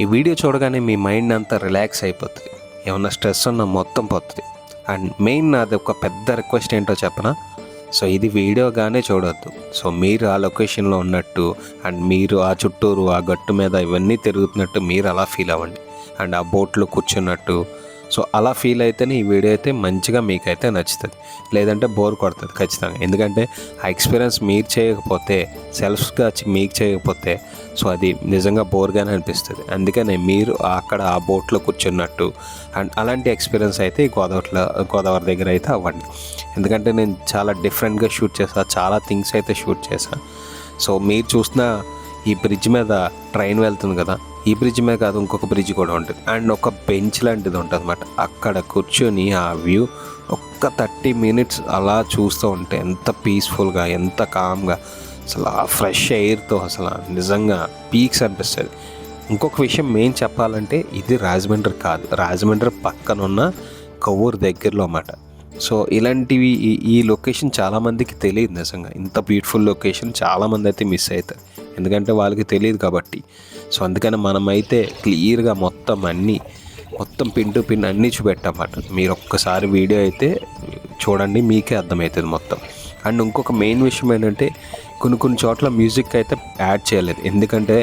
ఈ వీడియో చూడగానే మీ మైండ్ అంతా రిలాక్స్ అయిపోతుంది. ఏమన్నా స్ట్రెస్ ఉన్నా మొత్తం పోతుంది. అండ్ మెయిన్ నాది ఒక పెద్ద రిక్వెస్ట్ ఏంటో చెప్పనా? సో ఇది వీడియోగానే చూడొద్దు. సో మీరు ఆ లొకేషన్లో ఉన్నట్టు అండ్ మీరు ఆ చుట్టూరు ఆ గట్టు మీద ఇవన్నీ తిరుగుతున్నట్టు మీరు అలా ఫీల్ అవ్వండి. అండ్ ఆ బోట్లో కూర్చున్నట్టు సో అలా ఫీల్ అయితేనే ఈ వీడియో అయితే మంచిగా మీకైతే నచ్చుతుంది. లేదంటే బోర్ కొడుతుంది ఖచ్చితంగా. ఎందుకంటే ఆ ఎక్స్పీరియన్స్ మీరు చేయకపోతే సెల్ఫ్గా మీకు చేయకపోతే సో అది నిజంగా బోర్గానే అనిపిస్తుంది. అందుకనే మీరు అక్కడ ఆ బోట్లో కూర్చున్నట్టు అండ్ అలాంటి ఎక్స్పీరియన్స్ అయితే ఈ గోదావరిలో గోదావరి దగ్గర అయితే అవ్వండి. ఎందుకంటే నేను చాలా డిఫరెంట్గా షూట్ చేశాను చాలా థింగ్స్ అయితే షూట్ చేశాను సో మీరు చూసిన ఈ బ్రిడ్జ్ మీద ట్రైన్ వెళ్తుంది కదా ఈ బ్రిడ్జ్ మీద కాదు ఇంకొక బ్రిడ్జ్ కూడా ఉంటుంది. అండ్ ఒక బెంచ్ లాంటిది ఉంటుంది అనమాట అక్కడ కూర్చొని ఆ వ్యూ ఒక్క థర్టీ మినిట్స్ అలా చూస్తూ ఉంటే ఎంత పీస్ఫుల్గా ఎంత కామ్గా అసలు ఆ ఫ్రెష్ ఎయిర్తో అసలు నిజంగా పీక్స్ అనిపిస్తుంది. ఇంకొక విషయం మెయిన్ చెప్పాలంటే ఇది రాజమండ్రి కాదు. రాజమండ్రి పక్కన ఉన్న కొవ్వూరు దగ్గరలో అన్నమాట. సో ఇలాంటివి ఈ ఈ లొకేషన్ చాలామందికి తెలియదు నిజంగా. ఇంత బ్యూటిఫుల్ లొకేషన్ చాలామంది అయితే మిస్ అవుతారు ఎందుకంటే వాళ్ళకి తెలియదు కాబట్టి. సో అందుకని మనమైతే క్లియర్గా మొత్తం అన్నీ మొత్తం పిన్ టు పిన్ అన్నీ చూపెట్టమాట మీరు ఒక్కసారి వీడియో అయితే చూడండి మీకే అర్థమవుతుంది మొత్తం. అండ్ ఇంకొక మెయిన్ విషయం ఏంటంటే కొన్ని కొన్ని చోట్ల మ్యూజిక్ అయితే యాడ్ చేయలేదు. ఎందుకంటే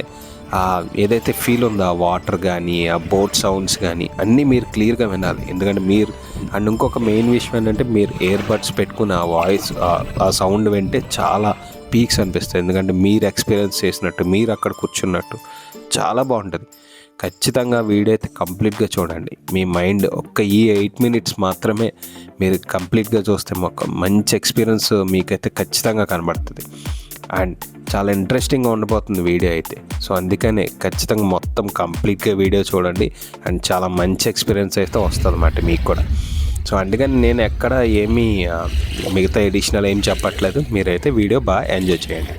ఆ ఏదైతే ఫీల్ ఉందో ఆ వాటర్ కానీ ఆ బోట్ సౌండ్స్ కానీ అన్నీ మీరు క్లియర్గా వినాలి. ఎందుకంటే మీరు అండ్ ఇంకొక మెయిన్ విషయం ఏంటంటే మీరు ఇయర్ బడ్స్ పెట్టుకున్న ఆ వాయిస్ ఆ సౌండ్ వింటే చాలా పీక్స్ అనిపిస్తుంది ఎందుకంటే మీరు ఎక్స్పీరియన్స్ చేసినట్టు మీరు అక్కడ కూర్చున్నట్టు చాలా బాగుంటుంది. ఖచ్చితంగా వీడియో అయితే కంప్లీట్గా చూడండి. మీ మైండ్ ఒక్క ఈ ఎయిట్ మినిట్స్ మాత్రమే మీరు కంప్లీట్గా చూస్తే ఒక మంచి ఎక్స్పీరియన్స్ మీకైతే ఖచ్చితంగా కనబడుతుంది. అండ్ చాలా ఇంట్రెస్టింగ్గా ఉండబోతుంది వీడియో అయితే. సో అందుకనే ఖచ్చితంగా మొత్తం కంప్లీట్గా వీడియో చూడండి. అండ్ చాలా మంచి ఎక్స్పీరియన్స్ అయితే వస్తుంది అన్నమాట మీకు కూడా. సో అందుకని నేను ఎక్కడ ఏమీ మిగతా ఎడిషనల్ ఏం చెప్పట్లేదు. మీరైతే వీడియో బాగా ఎంజాయ్ చేయండి.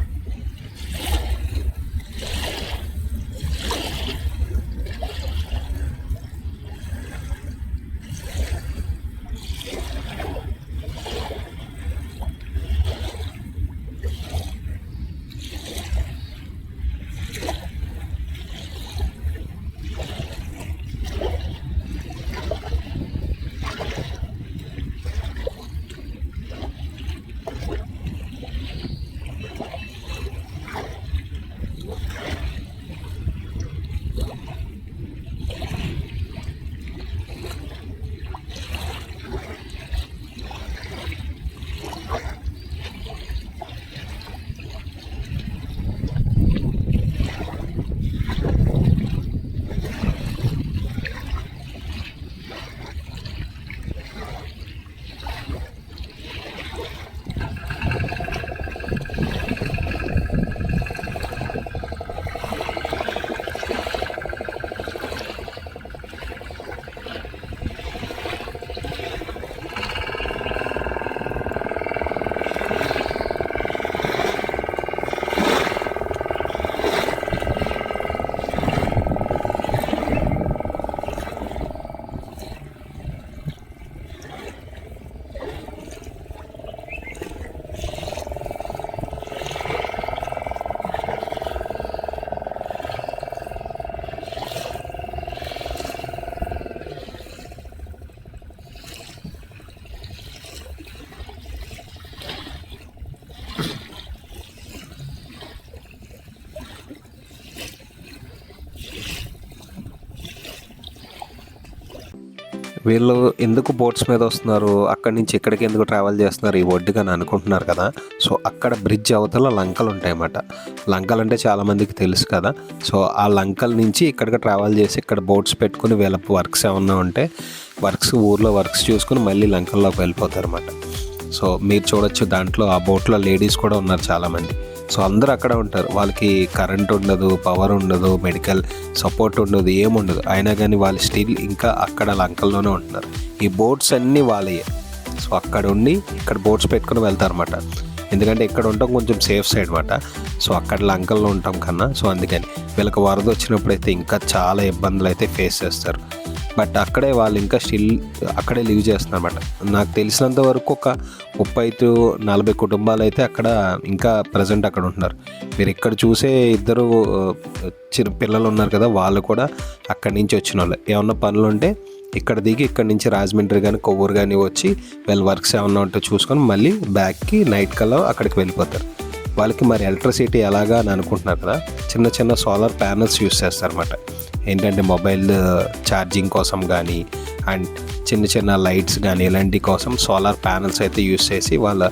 వీళ్ళు ఎందుకు బోట్స్ మీద వస్తున్నారు? అక్కడి నుంచి ఇక్కడికి ఎందుకు ట్రావెల్ చేస్తున్నారు? ఈ ఒడ్డుగా అని అనుకుంటున్నారు కదా. సో అక్కడ బ్రిడ్జ్ అవతల లంకలు ఉంటాయన్నమాట. లంకలు అంటే చాలామందికి తెలుసు కదా. సో ఆ లంకల నుంచి ఇక్కడికి ట్రావెల్ చేసి ఇక్కడ బోట్స్ పెట్టుకుని వీళ్ళ వర్క్స్ ఏమన్నా ఉంటే వర్క్స్ ఊర్లో వర్క్స్ చూసుకుని మళ్ళీ లంకల్లోకి వెళ్ళిపోతారు అన్నమాట సో మీరు చూడొచ్చు దాంట్లో ఆ బోట్లో లేడీస్ కూడా ఉన్నారు చాలామంది. సో అందరూ అక్కడ ఉంటారు. వాళ్ళకి కరెంట్ ఉండదు పవర్ ఉండదు మెడికల్ సపోర్ట్ ఉండదు ఏముండదు అయినా కానీ వాళ్ళు స్టిల్ ఇంకా అక్కడ లంకల్లోనే ఉంటున్నారు. ఈ బోట్స్ అన్నీ వాళ్ళయే. సో అక్కడ ఉండి ఇక్కడ బోట్స్ పెట్టుకుని వెళ్తారన్నమాట. ఎందుకంటే ఇక్కడ ఉంటాం కొంచెం సేఫ్ సైడ్ అనమాట సో అక్కడ లంకల్లో ఉంటాం కన్నా సో అందుకని వీళ్ళకి వరద వచ్చినప్పుడు అయితే ఇంకా చాలా ఇబ్బందులు అయితే ఫేస్ చేస్తారు. బట్ అక్కడే వాళ్ళు ఇంకా స్టిల్ అక్కడే లివ్ చేస్తున్నారు అనమాట నాకు తెలిసినంత వరకు ఒక ముప్పై టు నలభై కుటుంబాలు అయితే అక్కడ ఇంకా ప్రజెంట్ అక్కడ ఉంటున్నారు. మీరు ఇక్కడ చూసే ఇద్దరు చిన్న పిల్లలు ఉన్నారు కదా వాళ్ళు కూడా అక్కడి నుంచి వచ్చిన వాళ్ళు. ఏమన్నా పనులు ఉంటే ఇక్కడ దిగి ఇక్కడ నుంచి రాజమండ్రి కానీ కొవ్వూరు కానీ వచ్చి వీళ్ళ వర్క్స్ ఏమన్నా ఉంటే చూసుకొని మళ్ళీ బ్యాక్కి నైట్ కల్లా అక్కడికి వెళ్ళిపోతారు. వాళ్ళకి మరి ఎలక్ట్రిసిటీ ఎలాగా అని అనుకుంటున్నారు కదా చిన్న చిన్న సోలార్ ప్యానల్స్ యూస్ చేస్తారన్నమాట. ఏంటంటే మొబైల్ ఛార్జింగ్ కోసం కానీ అండ్ చిన్న చిన్న లైట్స్ కానీ ఇలాంటి కోసం సోలార్ ప్యానల్స్ అయితే యూస్ చేసి వాళ్ళ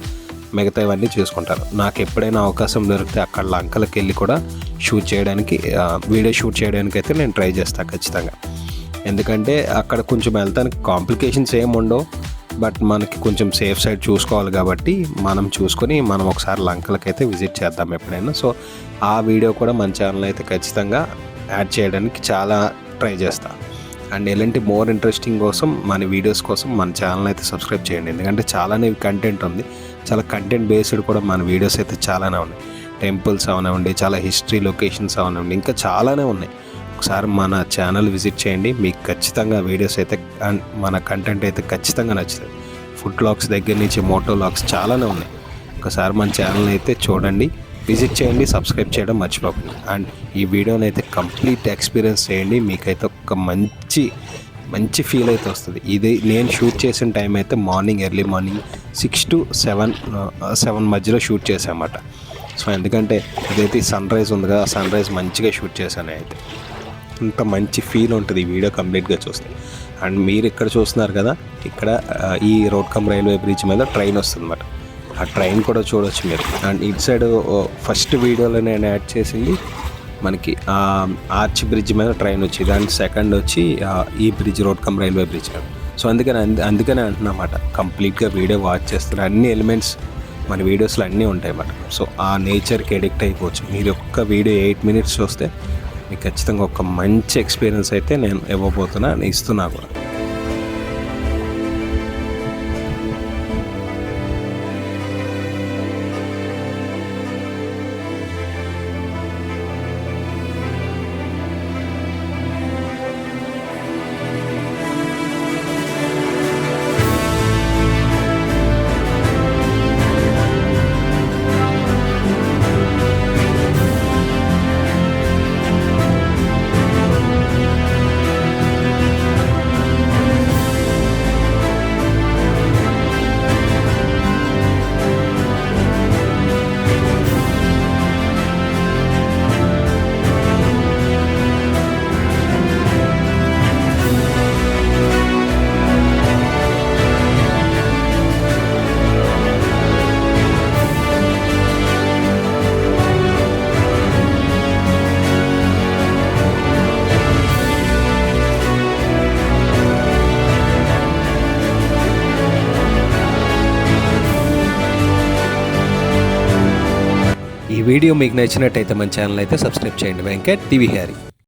మిగతావన్నీ చూసుకుంటారు. నాకు ఎప్పుడైనా అవకాశం దొరికితే అక్కడ లంకలకి వెళ్ళి కూడా షూట్ చేయడానికి వీడియో షూట్ చేయడానికి అయితే నేను ట్రై చేస్తాను ఖచ్చితంగా. ఎందుకంటే అక్కడ కొంచెం వెళ్తానికి కాంప్లికేషన్స్ ఏమి ఉండవు. బట్ మనకి కొంచెం సేఫ్ సైడ్ చూసుకోవాలి కాబట్టి మనం చూసుకొని మనం ఒకసారి లంకలకైతే విజిట్ చేద్దాం ఎప్పుడైనా. సో ఆ వీడియో కూడా మన ఛానల్ అయితే ఖచ్చితంగా యాడ్ చేయడానికి చాలా ట్రై చేస్తాను అండ్ ఎలాంటి మోర్ ఇంట్రెస్టింగ్ కోసం మన వీడియోస్ కోసం మన ఛానల్ అయితే సబ్స్క్రైబ్ చేయండి. ఎందుకంటే చాలానే కంటెంట్ ఉంది. చాలా కంటెంట్ బేస్డ్ కూడా మన వీడియోస్ అయితే చాలానే ఉన్నాయి. టెంపుల్స్ అవనివ్వండి చాలా హిస్టరీ లొకేషన్స్ అవనివ్వండి ఇంకా చాలానే ఉన్నాయి. ఒకసారి మన ఛానల్ విజిట్ చేయండి. మీకు ఖచ్చితంగా వీడియోస్ అయితే అండ్ మన కంటెంట్ అయితే ఖచ్చితంగా నచ్చుతుంది. ఫుడ్ లాగ్స్ దగ్గర నుంచి మోటో లాగ్స్ చాలానే ఉన్నాయి. ఒకసారి మన ఛానల్ అయితే చూడండి. విజిట్ చేయండి సబ్స్క్రైబ్ చేయడం మర్చిపోకండి. అండ్ ఈ వీడియోని అయితే కంప్లీట్ ఎక్స్పీరియన్స్ చేయండి. మీకైతే ఒక మంచి మంచి ఫీల్ అయితే వస్తుంది. ఇది నేను షూట్ చేసిన టైం అయితే morning early morning six to seven seven మధ్యలో షూట్ చేసామాట సో ఎందుకంటే ఇదైతే సన్ రైజ్ ఉంది కదా సన్ రైజ్ మంచిగా షూట్ చేశాను అయితే అంత మంచి ఫీల్ ఉంటుంది ఈ వీడియో కంప్లీట్గా చూస్తే. అండ్ మీరు ఇక్కడ చూస్తున్నారు కదా ఇక్కడ ఈ రోడ్ కమ్ రైల్వే బ్రిడ్జ్ మీద ట్రైన్ వస్తుంది అనమాట ఆ ట్రైన్ కూడా చూడొచ్చు మీరు. అండ్ ఇటు సైడ్ ఫస్ట్ వీడియోలో నేను యాడ్ చేసింది మనకి ఆర్చ్ బ్రిడ్జ్ మీద ట్రైన్ వచ్చి అండ్ సెకండ్ వచ్చి ఈ bridge road cum railway bridge so అందుకని అందుకనే అంటున్నమాట. కంప్లీట్గా వీడియో వాచ్ చేస్తున్నారు. అన్ని ఎలిమెంట్స్ మన వీడియోస్లో అన్నీ ఉంటాయి అన్నమాట. సో ఆ నేచర్కి ఎడిక్ట్ అయిపోవచ్చు. మీరు ఒక్క వీడియో ఎయిట్ మినిట్స్ చూస్తే మీకు ఖచ్చితంగా ఒక మంచి ఎక్స్పీరియన్స్ అయితే నేను ఇవ్వబోతున్నా ఇస్తున్నా కూడా. ఈ వీడియో మీకు నచ్చినట్టయితే మన ఛానల్ అయితే సబ్స్క్రైబ్ చేయండి. Venkat TV Harry